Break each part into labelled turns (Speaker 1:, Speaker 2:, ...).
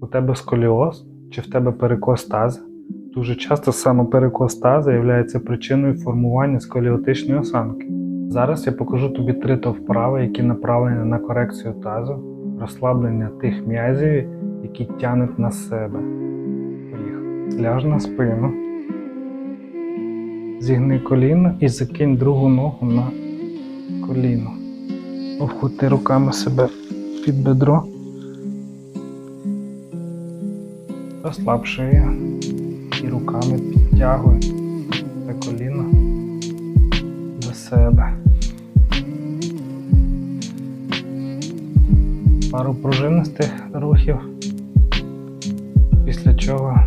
Speaker 1: у тебе сколіоз чи в тебе перекос таза. Дуже часто саме перекос таза є причиною формування сколіотичної осанки. Зараз я покажу тобі три то вправи, які направлені на корекцію тазу, розслаблення тих м'язів, які тянуть на себе. Ляж на спину. Зігни коліно і закинь другу ногу на коліно. Обхути руками себе під бедро. Розслаб шию і руками підтягуй це коліно до себе. Пару пружинистих рухів, після чого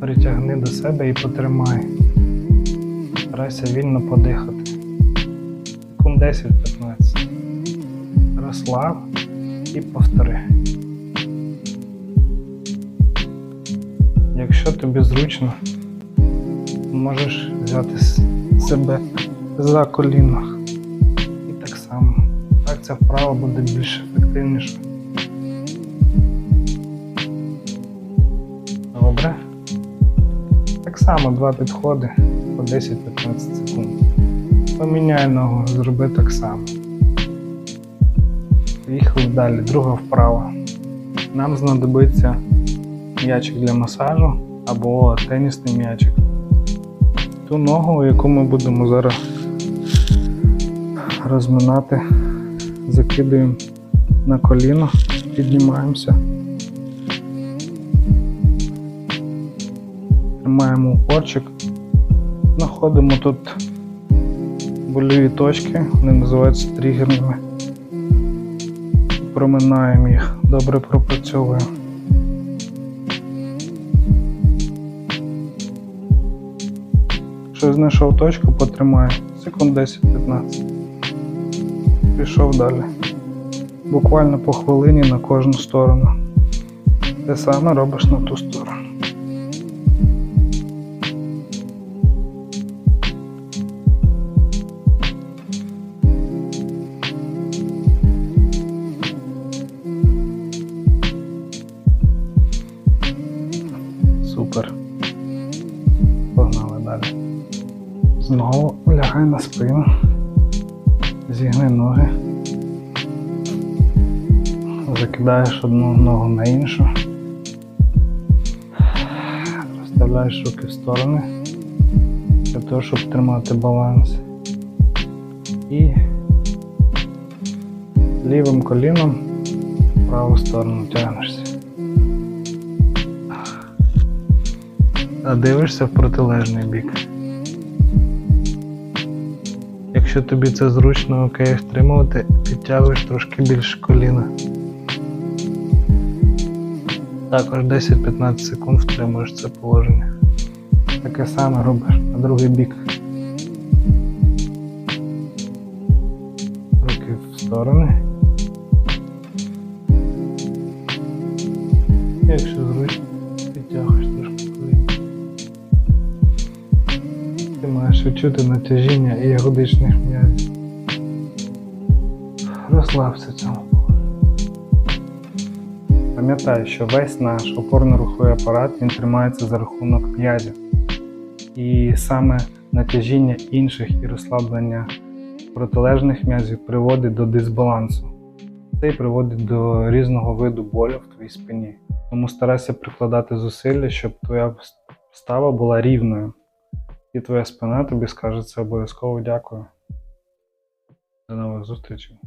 Speaker 1: притягни до себе і потримай. Старайся вільно подихати. Секунд 10-15. Розслаб і повтори. Якщо тобі зручно, можеш взяти себе за коліно. І так само. Так ця вправа буде більш ефективніша. Добре. Так само два підходи по 10-15 секунд. Поміняй ногу, зроби так само. Поїхали далі. Друга вправа. Нам знадобиться м'ячик для масажу або тенісний м'ячик. Ту ногу, яку ми будемо зараз розминати, закидуємо на коліно, піднімаємося. Тримаємо упорчик. Знаходимо тут больові точки, вони називаються тригерними. Проминаємо їх, добре пропрацьовуємо. Якщо знайшов точку, потримай секунд 10-15. Пішов далі. Буквально по хвилині на кожну сторону. Те саме робиш на ту сторону. Супер. Знову лягай на спину. Зігни ноги. Закидаєш одну ногу на іншу. Розставляєш руки в сторони для того, щоб тримати баланс. І лівим коліном в праву сторону тягнешся. А дивишся в протилежний бік. Якщо тобі це зручно окей втримувати, підтягуєш трошки більше коліна. Також 10-15 секунд втримуєш це положення. Таке саме робиш на другий бік. Руки в сторони. Якщо Ти маєш відчути натяжіння і ягодичних м'язів. Розслабся цьому. Пам'ятай, що весь наш опорно-руховий апарат він тримається за рахунок м'язів. І саме натяжіння інших і розслаблення протилежних м'язів приводить до дисбалансу. Це і приводить до різного виду болю в твоїй спині. Тому старайся прикладати зусилля, щоб твоя става була рівною. І твоя спина тобі скаже це обов'язково дякую. До нових зустрічей.